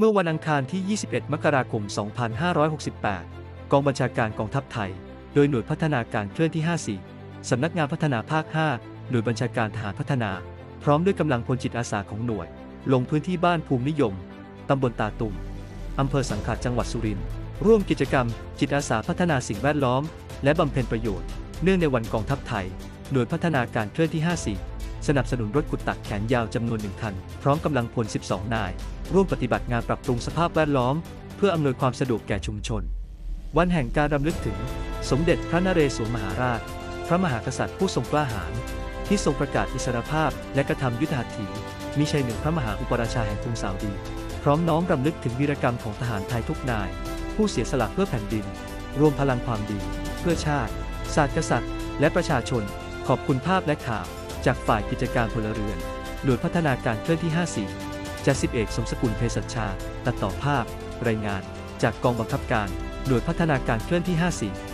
เมื่อวันอังคารที่ 21 มกราคม 2568 กองบัญชาการกองทัพไทย โดยหน่วยพัฒนาการเคลื่อนที่ 54 สำนักงานพัฒนาภาค 5 หน่วยบัญชาการทหารพัฒนา พร้อมด้วยกำลังพลจิตอาสาของหน่วย ลงพื้นที่บ้านภูมินิยม ตำบลตาตุ่มอำเภอสังขะจังหวัดสุรินทร์ ร่วมกิจกรรม จิตอาสาพัฒนาสิ่งแวดล้อม และบำเพ็ญประโยชน์ เนื่องในวันกองทัพไทย หน่วยพัฒนาการเคลื่อนที่ 54 สนับสนุนรถขุดตักแขนยาวจำนวนหนึ่งคัน พร้อมกำลังพล 12 นาย ร่วมปฏิบัติงานปรับปรุงสภาพแวดล้อม เพื่ออำนวยความสะดวกแก่ชุมชน วันแห่งการรำลึกถึง สมเด็จพระนเรศวรมหาราช พระมหากษัตริย์ผู้ทรงกล้าหาญที่ทรงประกาศอิสรภาพและกระทำยุทธหัตถีมิใช่หนึ่งพระมหาอุปราชาแห่งกรุงสาวดี พร้อมน้อมรำลึกถึงวีรกรรมของทหารไทยทุกนาย ผู้เสียสละเพื่อแผ่นดิน รวมพลังความดี เพื่อชาติ ศาสตร์กษัตริย์ และประชาชน ขอบคุณภาพและข่าว จากฝ่ายกิจการพลเรือน หน่วยพัฒนาการเคลื่อนที่ 54จ่าสิบเอกสมสกุลเพศัชชา ตัดต่อภาพ รายงาน จากกองบังคับการ หน่วยพัฒนาการเคลื่อนที่ 54